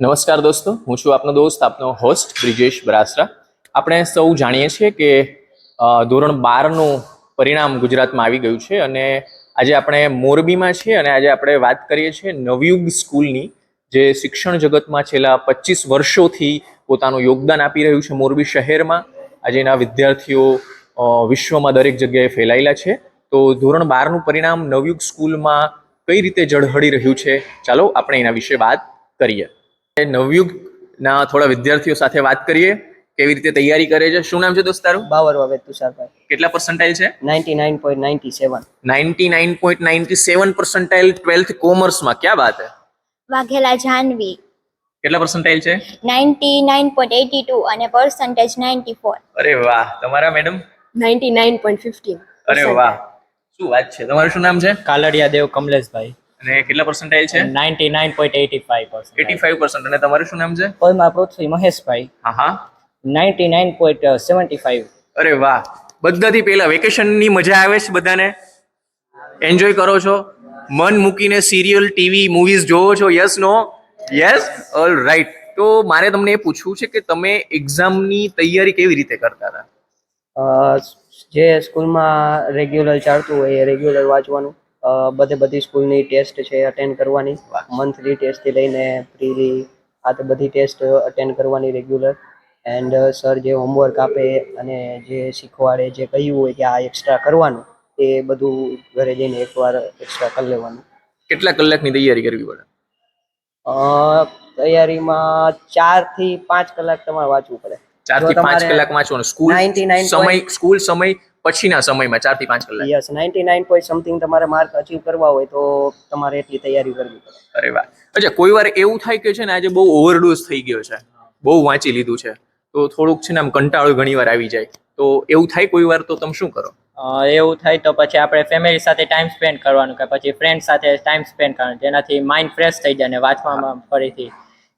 નમસ્કાર દોસ્તો, હું છું આપનો દોસ્ત, આપનો હોસ્ટ બ્રિજેશ બરાસરા. આપણે સૌ જાણીએ છીએ કે ધોરણ બારનું પરિણામ ગુજરાતમાં આવી ગયું છે અને આજે આપણે મોરબીમાં છીએ અને આજે આપણે વાત કરીએ છીએ નવયુગ સ્કૂલની, જે શિક્ષણ જગતમાં છેલ્લા પચીસ વર્ષોથી પોતાનું યોગદાન આપી રહ્યું છે મોરબી શહેરમાં. આજે એના વિદ્યાર્થીઓ વિશ્વમાં દરેક જગ્યાએ ફેલાયેલા છે. તો ધોરણ બારનું પરિણામ નવયુગ સ્કૂલમાં કઈ રીતે ઝળહળી રહ્યું છે? ચાલો આપણે એના વિશે વાત કરીએ. નવયુગના થોડા વિદ્યાર્થીઓ સાથે વાત કરીએ. કેવી રીતે તૈયારી કરે છે? શું નામ છે દોસ્ત તારું? બાવર વાવે તુષારભાઈ. કેટલા પર્સન્ટાઇલ છે? Ninety nine point ninety seven ninety nine point ninety seven percentile twelfth કોમર્સમાં ક્યાં વાત હે? વાઘેલા જાનવી. કેટલા પર્સન્ટાઇલ છે? Ninety nine point eighty two અને પર્સન્ટેજ નાઇન્ટી ફોર અરે વાહ તમારા madam ninety nine point fifteen અરે વાહ શું વાત છે? તમારું શું નામ છે? કાલડિયા દેવ કમલેશભાઈ. અને કેટલા પર્સન્ટાઇલ છે? Ninety nine point eighty five eighty five percent અને તમારું શું નામ છે? પરમાર પૃથ્વી મહેશભાઈ. હા હા. Ninety nine point seventy five અરે વાહ. બધાથી પહેલા વેકેશનની મજા આવે છે બધાને? એન્જોય કરો છો? મન મૂકીને સિરિયલ ટીવી મૂવીઝ જોવો છો? Yes no yes all right તો મારે તમને એ પૂછવું છે કે તમે એક્ઝામની તૈયારી કેવી રીતે કરતા હતા? જે સ્કૂલમાં રેગ્યુલર ચાલતું હોય એ રેગ્યુલર વાંચવાનું. બધે બધી સ્કૂલની ટેસ્ટ છે અટેન્ડ કરવાની. મંથલી ટેસ્ટથી લઈને પ્રીલી આ તો બધી ટેસ્ટ અટેન્ડ કરવાની રેગ્યુલર એન્ડ સર જે હોમવર્ક આપે અને જે શીખવાડે જે કહ્યું હોય કે આ એક્સ્ટ્રા કરવાનું એ બધું ઘરે જઈને એકવાર એક્સ્ટ્રા કરી લેવાનું. કેટલા કલાકની તૈયારી કરવી પડે? અ, તૈયારીમાં ચારથી પાંચ કલાક તમારે વાંચવું પડે. ચારથી પાંચ કલાક વાંચવાનું. સ્કૂલ 99 સમય સ્કૂલ સમય પછીના સમયમાં ચારથી પાંચ કલાક. Yes ninety nine point something તમારે માર્ક અચીવ કરવા હોય તો તમારે એટલી તૈયારી કરવી પડે. અરે વાહ. અચ્છા કોઈ વાર એવું થાય કે છે ને આજે બહુ ઓવરડોઝ થઈ ગયો છે બહુ વાંચી લીધું છે તો થોડુંક છે ને આમ કંટાળો ઘણી વાર આવી જાય. તો એવું થાય કોઈ વાર તો તમે શું કરો? એવું થાય તો પછી આપણે ફેમિલી સાથે ટાઈમ સ્પેન્ડ કરવાનું કે પછી ફ્રેન્ડ સાથે ટાઈમ સ્પેન્ડ કરવાનું જેનાથી માઇન્ડ ફ્રેશ થઈ જાય અને વાંચવામાં ફરીથી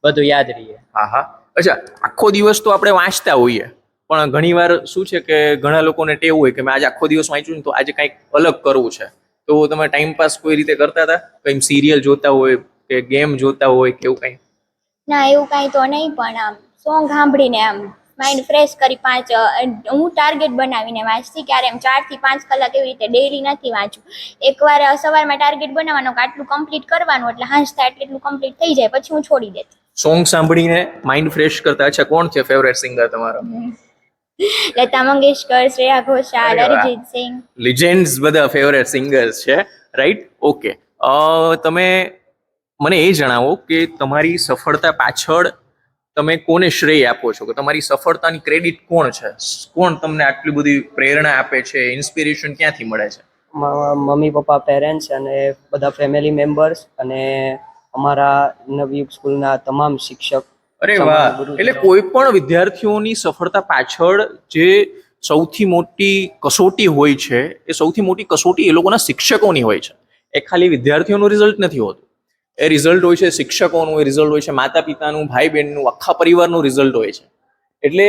બધું યાદ રહીએ. હા હા. અચ્છા આખો દિવસ તો આપણે વાંચતા હોઈએ. પણ ઘણી વાર શું છે કે ઘણા લોકોને ટેવ હોય કે મેં આજે આખો દિવસ વાંચ્યું ને તો આજે કંઈક અલગ કરવું છે. તો તમે ટાઈમ પાસ કોઈ રીતે કરતા હતા? કંઈ સિરિયલ જોતા હોય કે ગેમ જોતા હોય કે એવું કંઈ? ના એવું કાંઈ તો નહીં પણ આમ સોંગ સાંભળીને આમ માઇન્ડ ફ્રેશ કરી પાંચ હું ટાર્ગેટ બનાવીને વાંચતી ક્યારે એમ ચારથી પાંચ કલાક એવી રીતે ડેલી નથી વાંચું. એકવાર સવારમાં ટાર્ગેટ બનાવવાનો કે આટલું કમ્પ્લીટ કરવાનું એટલે હાંસતા એટલે એટલું કમ્પ્લીટ થઈ જાય પછી હું છોડી દેતી. સોંગ સાંભળીને માઇન્ડ ફ્રેશ કરતા. અચ્છા કોણ છે ફેવરેટ સિંગર તમારો? લતા મંગેશકર શ્રેયા ઘોષાલ. અરિજીત સિંહ. લિજેન્ડ્સ બધા ફેવરેટ સિંગર્સ છે રાઈટ ઓકે તમે મને એ જણાવો કે તમારી સફળતા પાછળ તમે કોને શ્રેય આપો છો? કે તમારી સફળતાની ક્રેડિટ કોણ છે? કોણ તમને આટલી બધી પ્રેરણા આપે છે ઇન્સ્પિરેશન ક્યાંથી મળે છે? મમ્મી પપ્પા પેરેન્ટ્સ અને બધા ફેમિલી મેમ્બર્સ અને અમારા નવયુગ સ્કૂલના તમામ શિક્ષક અરે વાહ. એટલે કોઈ પણ વિદ્યાર્થીઓની સફળતા પાછળ જે સૌથી મોટી કસોટી હોય છે એ સૌથી મોટી કસોટી એ લોકોના શિક્ષકોની હોય છે. એ ખાલી વિદ્યાર્થીઓનું રિઝલ્ટ નથી હોતું. એ રિઝલ્ટ હોય છે શિક્ષકોનું એ રિઝલ્ટ હોય છે માતા પિતાનું ભાઈ બહેનનું આખા પરિવારનું રિઝલ્ટ હોય છે. એટલે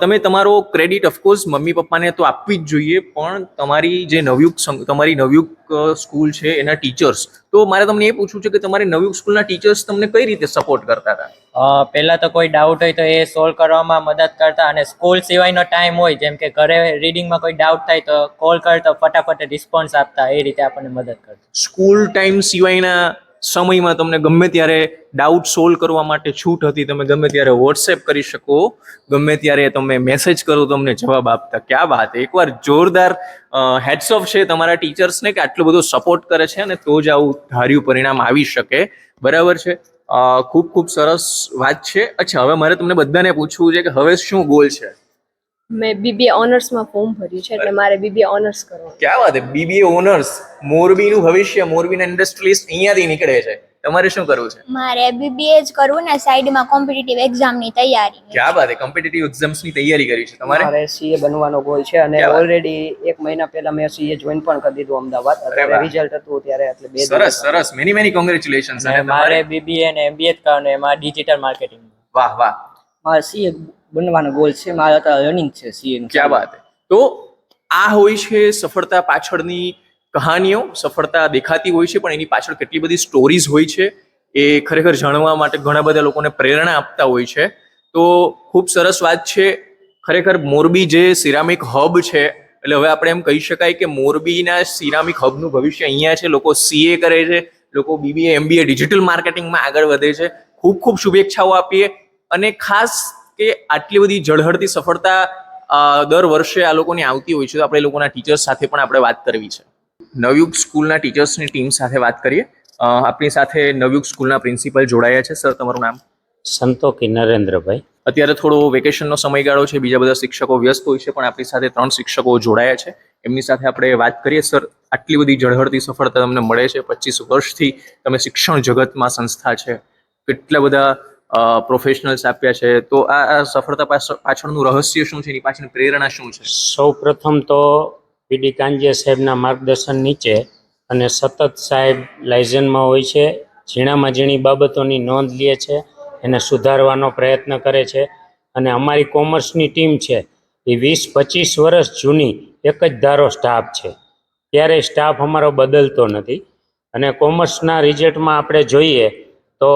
તમે તમારો ક્રેડિટ ઓફકોર્સ મમ્મી પપ્પાને તો આપવી જ જોઈએ પણ તમારી જે નવયુગ તમારી નવયુગ સ્કૂલ છે એના ટીચર્સ તો મારે તમને એ પૂછવું છે કે તમારી નવયુગ સ્કૂલના ટીચર્સ તમને કઈ રીતે સપોર્ટ કરતા હતા? પહેલાં તો કોઈ ડાઉટ હોય તો એ સોલ્વ કરવામાં મદદ કરતા અને સ્કૂલ સિવાયનો ટાઈમ હોય જેમ કે ઘરે રીડિંગમાં કોઈ ડાઉટ થાય તો કોલ કરતો ફટાફટ રિસ્પોન્સ આપતા એ રીતે આપણને મદદ કરતા. સ્કૂલ ટાઈમ સિવાયના સમયમાં તમને ગમે ત્યારે ડાઉટ સોલ્વ કરવા માટે છૂટ હતી, તમે ગમે ત્યારે વોટ્સએપ કરી શકો, ગમે ત્યારે તમે મેસેજ કરો, તમને જવાબ આપતા. ક્યાં વાત? એકવાર જોરદાર હેડ્સ છે તમારા ટીચર્સને કે આટલો બધો સપોર્ટ કરે છે અને તો જ આવું ધાર્યું પરિણામ આવી શકે. બરાબર છે? ખૂબ ખૂબ સરસ વાત છે. અચ્છા, હવે મારે તમને બધાને પૂછવું છે કે હવે શું ગોલ છે? મેં બીબીએ ઓનર્સમાં ફોર્મ ભર્યું છે એટલે મારે બીબીએ ઓનર્સ કરવાનું. ક્યાં વાત બીબીએ ઓનર્સ મોરબીનું ભવિષ્ય મોરબીના ઇન્ડસ્ટ્રીલિસ્ટ અહીંયાથી નીકળે છે. તમારે શું કરવું છે? મારે બીબીએ જ કરવું ને સાઈડમાં કોમ્પિટિટિવ એક્ઝામની તૈયારી ક્યાં વાત છે કોમ્પિટિટિવ એક્ઝામ્સની તૈયારી કરી છે તમારે? મારે સીએ બનવાનો ગોલ છે અને ઓલરેડી એક મહિના પહેલા મેં સીએ જોઈન પણ કરી દીધું અમદાવાદ. અત્યારે રિઝલ્ટ હતું ત્યારે એટલે બે સરસ સરસ. મેની મેની કોંગ્રેચ્યુલેશન્સ અને મારે બીબીએ અને એમબીએ જ કરવાનું એમાં ડિજિટલ માર્કેટિંગ વાહ વાહ. મારે સીએ બનવાનો ગોલ છે, મારે અત્યારે રનિંગ છે સીએ ક્યાં વાત તો આ હોય છે સફળતા પાછળની કહાનીઓ, સફળતા દેખાતી હોય છે, પણ એની પાછળ કેટલી બધી સ્ટોરીઝ હોય છે એ ખરેખર જાણવા માટે ઘણા બધા લોકોને પ્રેરણા આપતા હોય છે. તો ખૂબ સરસ વાત છે, ખરેખર મોરબી જે સિરામિક હબ છે, એટલે હવે આપણે એમ કહી શકાય કે મોરબીના સિરામિક હબનું ભવિષ્ય અહીંયા છે, લોકો સીએ કરે છે, લોકો બીબીએ એમબીએ ડિજિટલ માર્કેટિંગમાં આગળ વધે છે. ખૂબ ખૂબ શુભેચ્છાઓ આપીએ અને ખાસ કે આટલી બધી ઝળહળતી સફળતા દર વર્ષે આ લોકોની આવતી હોય છે તો આપણે લોકોના ટીચર્સ સાથે પણ આપણે વાત કરવી છે. નવયુગ સ્કૂલના ટીચર્સની ટીમ સાથે વાત કરીએ. આપણી સાથે નવયુગ સ્કૂલના પ્રિન્સિપલ જોડાયા છે. સર તમારું નામ? સંતોકી નરેન્દ્રભાઈ? અત્યારે થોડો વેકેશનનો સમયગાળો છે બીજા બધા શિક્ષકો વ્યસ્ત હોય છે પણ આપણી સાથે ત્રણ શિક્ષકો જોડાયા છે. એમની સાથે આપણે વાત કરીએ. સર આટલી બધી ઝળહળતી સફળતા તમને મળે છે. પચીસ વર્ષથી તમે શિક્ષણ જગતમાં સંસ્થા છે. કેટલા બધા પ્રોફેશનલ્સ આપ્યા છે. તો આ સફળતા પાછળ પાછળનું રહસ્ય શું છે? એની પાછળની પ્રેરણા શું છે? સૌ પ્રથમ તો પીડી કાંજિયા સાહેબના માર્ગદર્શન નીચે અને સતત સાહેબ લાઇઝનમાં હોય છે, ઝીણામાં ઝીણી બાબતોની નોંધ લે છે, એને સુધારવાનો પ્રયત્ન કરે છે. અને અમારી કોમર્સની ટીમ છે, એ વીસ પચીસ વર્ષ જૂની એક જ ધારો સ્ટાફ છે. ક્યારેય સ્ટાફ અમારો બદલતો નથી. અને કોમર્સના રિઝલ્ટમાં આપણે જોઈએ તો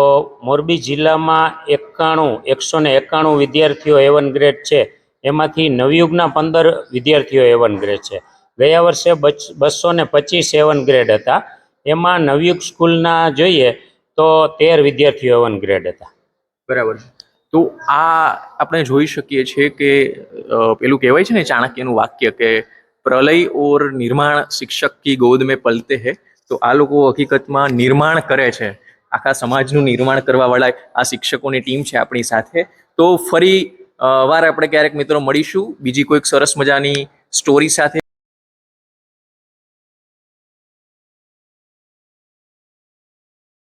મોરબી જિલ્લામાં એકાણું, એકસો ને એકાણું વિદ્યાર્થીઓ એવન ગ્રેડ છે. એમાંથી નવયુગના પંદર વિદ્યાર્થીઓ એવન ગ્રેડ છે. ગયા વર્ષે બસો ને પચીસ એવન ગ્રેડ હતા. એમાં નવયુગ સ્કૂલના જોઈએ તો તેર વિદ્યાર્થીઓ એવન ગ્રેડ હતા. બરાબર તો આ આપણે જોઈ શકીએ છીએ કે પેલું કહેવાય છે ને ચાણક્યનું વાક્ય કે, પ્રલય ઓર નિર્માણ શિક્ષક કી ગોદ મેં પલતે હે. તો આ લોકો હકીકતમાં નિર્માણ કરે છે. આખા સમાજનું નિર્માણ કરવા વાળા આ શિક્ષકોની ટીમ છે આપણી સાથે. તો ફરી વાર આપણે ક્યારેક મિત્રો મળીશું. બીજી કોઈક સરસ મજાની સ્ટોરી સાથે